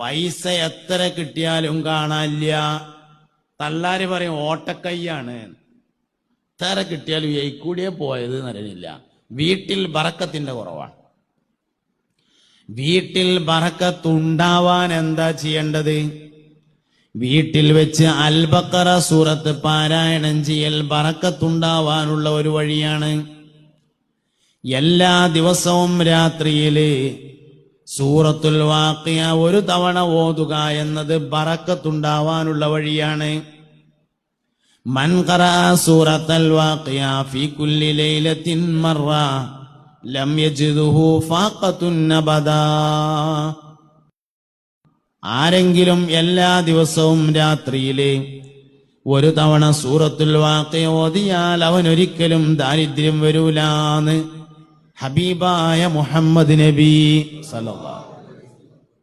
പൈസ എത്ര കിട്ടിയാലും കാണാനില്ല. തള്ളാര് പറയും ഓട്ടക്കൈയാണ്. എത്ര കിട്ടിയാലും എയ്ക്കൂടിയെ പോയത് നരനില്ല വീട്ടിൽ ബറക്കത്തിന്റെ കുറവാണ്. വീട്ടിൽ ബറക്കത്തുണ്ടാവാൻ എന്താ ചെയ്യേണ്ടത്? വീട്ടിൽ വെച്ച് അൽബക്കറ സൂറത്ത് പാരായണം ചെയ്യൽ ബറക്കത്തുണ്ടാവാനുള്ള ഒരു വഴിയാണ്. എല്ലാ ദിവസവും രാത്രിയിൽ സൂറത്തുൽ വാക്കിയ ഒരു തവണ ഓതുക എന്നത് ബറക്കത്തുണ്ടാവാനുള്ള വഴിയാണ്. മൻകറ സൂറത്തൽ വാക്കിയ ഫി കുല്ലി ലൈലത്തിൻ മറ ലം യജിദുഹു ഫാഖത്തുൻ ആരെങ്കിലും എല്ലാ ദിവസവും രാത്രിയിലെ ഒരു തവണ സൂറത്തുൽ വാക്കിയ ഓതിയാൽ അവൻ ഒരിക്കലും ദാരിദ്ര്യം വരൂലാന്ന് ഹബീബായ മുഹമ്മദ് നബി സല്ലല്ലാഹു